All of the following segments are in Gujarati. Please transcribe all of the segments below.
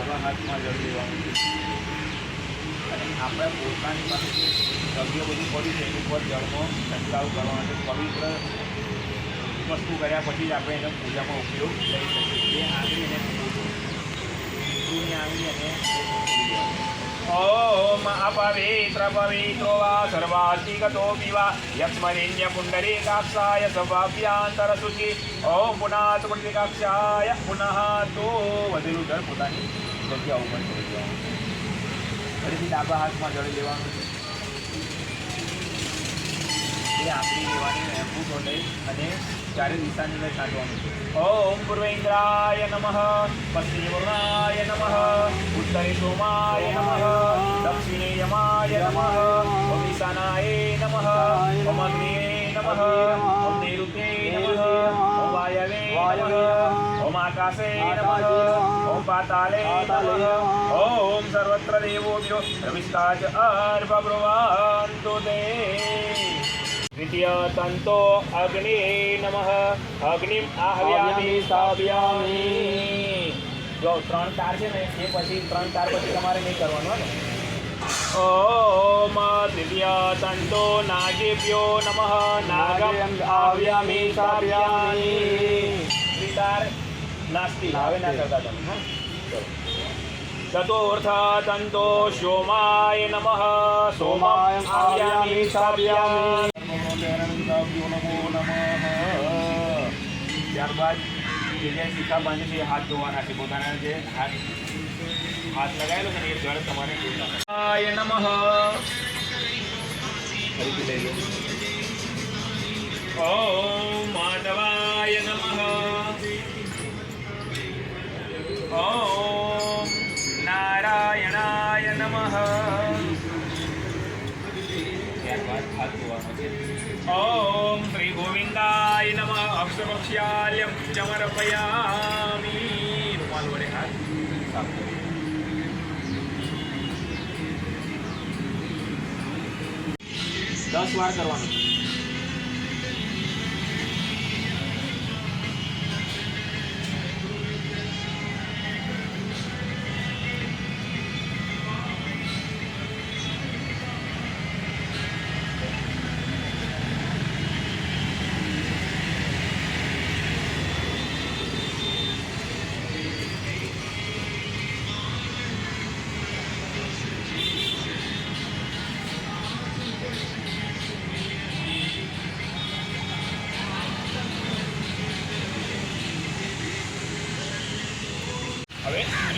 તો હાથમાં જળ લેવાનું અને આપણે પોતાની પાસે સભ્ય બધું પડ્યું છે એની ઉપર જળનો છંટકાવ કરવાનો માટે પવિત્ર વસ્તુ કર્યા પછી જ આપણે એનો પૂજામાં ઉપયોગ લઈ શકીએ એ આંગળી અને આંગળી અને ઓમ અપવિત્ર પવિત્રો વા સર્વાસ્તિગતો પીવા યક્ષ્મરેણ્ય પુંડરીકાક્ષાય સભાભ્યાંતર શુચિ ઓમ પુનાત પુંડરીકાક્ષાય પુનઃ તો વધેલું જળ પોતાની દેવાનું અંગૂઠો લઈ અને ચારે દિશાની છાંટવાનું છે. ઓમ પૂર્વેન્દ્રાય નમઃ પશ્ચિમે વરુણાય નમઃ, ઉત્તરે સોમાય નમઃ, દક્ષિણે યમાય નમઃ, ઓમ ઈશાનાય નમઃ, ઓમ અગ્નિએ નમઃ, ઓમ વાયવે નમઃ, ઓમ આકાશે નમઃ, ઓમ પાતાલે નમઃ, ઓમ સર્વત્ર દેવો વિરો રવિષ્ટા ચ અર્ભબ્રુવાન્તુ તે. દ્વિતીય તંતો અગ્નિ નમઃ અગ્નિમ આહવ્યામિ સ્થાપ્યામિ જો ત્રણ તાર છે ને એ પછી ત્રણ તાર પછી તમારે નહીં કરવાનું ને। ઓમ દ્વિતીય તંતો નાગેભ્યો નમઃ નાગમ આહવ્યામિ સ્થાપ્યામિ ત્રિતાર નાસ્તિ હવે ના કરતા તમે હા ચતુર્થ તંતો સોમાય નમઃ સોમાય આહવ્યામિ સ્થાપ્યામિ ત્યારબાદ જે જે શિખા બાંધી છે હાથ ધોવાના છે પોતાના જે હાથ હાથ લગાવેલો છે એ જળ તમારે આય નમઃ. ફરીથી લઈ લો. ઓમ માધવાય નમઃ. ઓમ ઓમ શ્રી નમઃ અક્ષરવક્ષ્યાલ્યમ ચમરપયામી રૂમાલ વડે હાથ. દસ વાર કરવાનું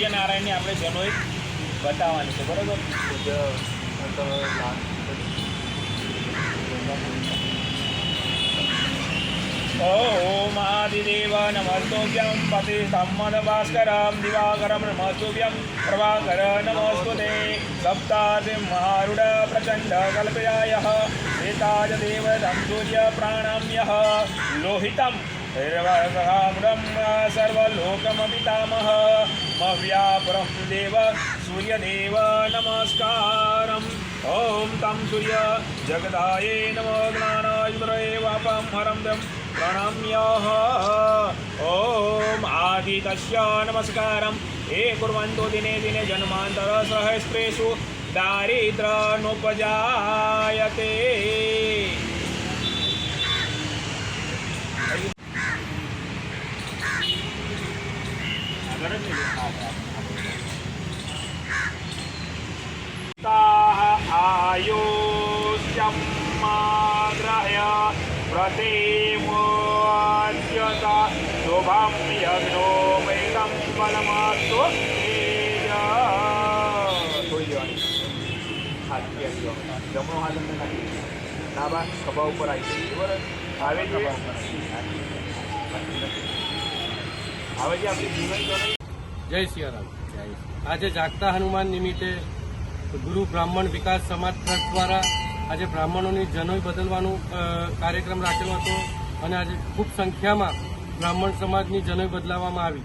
સૂર્યનારાયણની આપણે જનોઈ બતાવવાની છે, બરાબર? ઓમ આદિદેવ નમસ્તોભ્યમ પતિ સંમદ ભાસ્કરમ દિવાકરમ નમસ્તોભ્યમ પ્રભાકર નમસ્તુતે સપ્તાસિં મહારુડ પ્રચંડ કલ્પયાય એતાજ દેવ ધમ સૂર્ય લોહિતમ સર્વસહામૃમ સર્વલોકમપિતામહ મવ્યાપરમ દેવ સૂર્યદેવ નમસ્કારમ ઓમ તમ સૂર્ય જગદાય નમો જ્ઞાનાય વાપમ હરમ પ્રણમ્યઃ ઓમ આદિતસ્ય નમસ્કારમ એ કુર્વન્તો દિને દિને જન્માંતર સહસ્રેષુ દારિદ્રનુપજાયતે આગળ જ નહીં. હા, હા, હા. તાહ આયુષ્યમાગ્રહ્ય પ્રતિમોચ્યતા શુભમ યજ્ઞો વૈદમ ફલમસ્તુ થોડી દેવાની હાથ બે દેવાનો. જમણો હાથ અંદર નાખી ડાબા ખભા ઉપર આવી જાય બરાબર આવે છે આવે છે આપણી જીવન જનોઈ જય સિયારામ આજે જાગતા હનુમાન નિમિત્તે ગુરુ બ્રાહ્મણ વિકાસ સમાજ ટ્રસ્ટ દ્વારા આજે બ્રાહ્મણોની જનોઈ બદલવાનો કાર્યક્રમ રાખેલો હતો અને આજે ખૂબ સંખ્યામાં બ્રાહ્મણ સમાજની જનોઈ બદલાવવામાં આવી.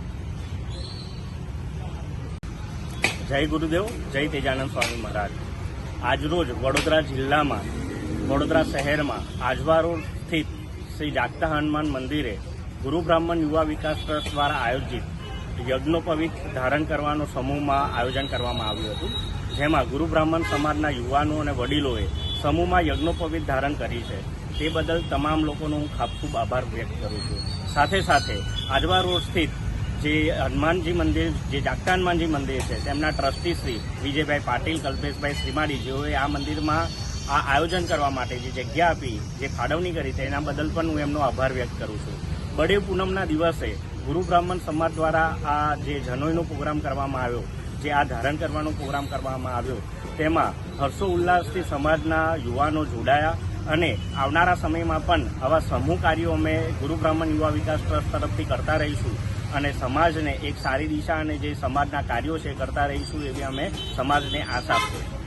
જય ગુરુદેવ, જય તેજાનંદ સ્વામી મહારાજ. આજરોજ વડોદરા જિલ્લામાં, વડોદરા શહેરમાં આજવા રોડ સ્થિત શ્રી જાગતા હનુમાન મંદિરે ગુરુ બ્રાહ્મણ યુવા વિકાસ ટ્રસ્ટ દ્વારા આયોજિત યજ્ઞોપવિત ધારણ કરવાનો સમૂહમાં આયોજન કરવામાં આવ્યું હતું. જેમાં ગુરુ બ્રાહ્મણ સમાજના યુવાનો અને વડીલોએ સમૂહમાં યજ્ઞોપવિત ધારણ કરી છે. તે બદલ તમામ લોકોનો હું ખૂબ ખૂબ આભાર વ્યક્ત કરું છું. સાથે સાથે આજવા રોડ સ્થિત જે હનુમાનજી મંદિર, જે જાગતા હનુમાનજી મંદિર છે, તેમના ટ્રસ્ટી શ્રી વિજયભાઈ પાટીલ, કલ્પેશભાઈ શ્રીમાળી જેઓએ આ મંદિરમાં આ આયોજન કરવા માટે જે જગ્યા આપી, જે ફાળવણી કરી તેના બદલ પણ હું એમનો આભાર વ્યક્ત કરું છું. બળે પૂનમના દિવસે ગુરુ બ્રાહ્મણ સમાજ દ્વારા આ જે જનોઈનો પ્રોગ્રામ કરવામાં આવ્યો, જે આ ધારણ કરવાનો પ્રોગ્રામ કરવામાં આવ્યો, તેમાં હર્ષો ઉલ્લાસથી સમાજના યુવાનો જોડાયા અને આવનારા સમયમાં પણ આવા સમૂહ કાર્યો અમે ગુરુ બ્રાહ્મણ યુવા વિકાસ ટ્રસ્ટ તરફથી કરતા રહીશું અને સમાજને એક સારી દિશા અને જે સમાજના કાર્યો છે કરતા રહીશું એવી અમે સમાજને આશા છે.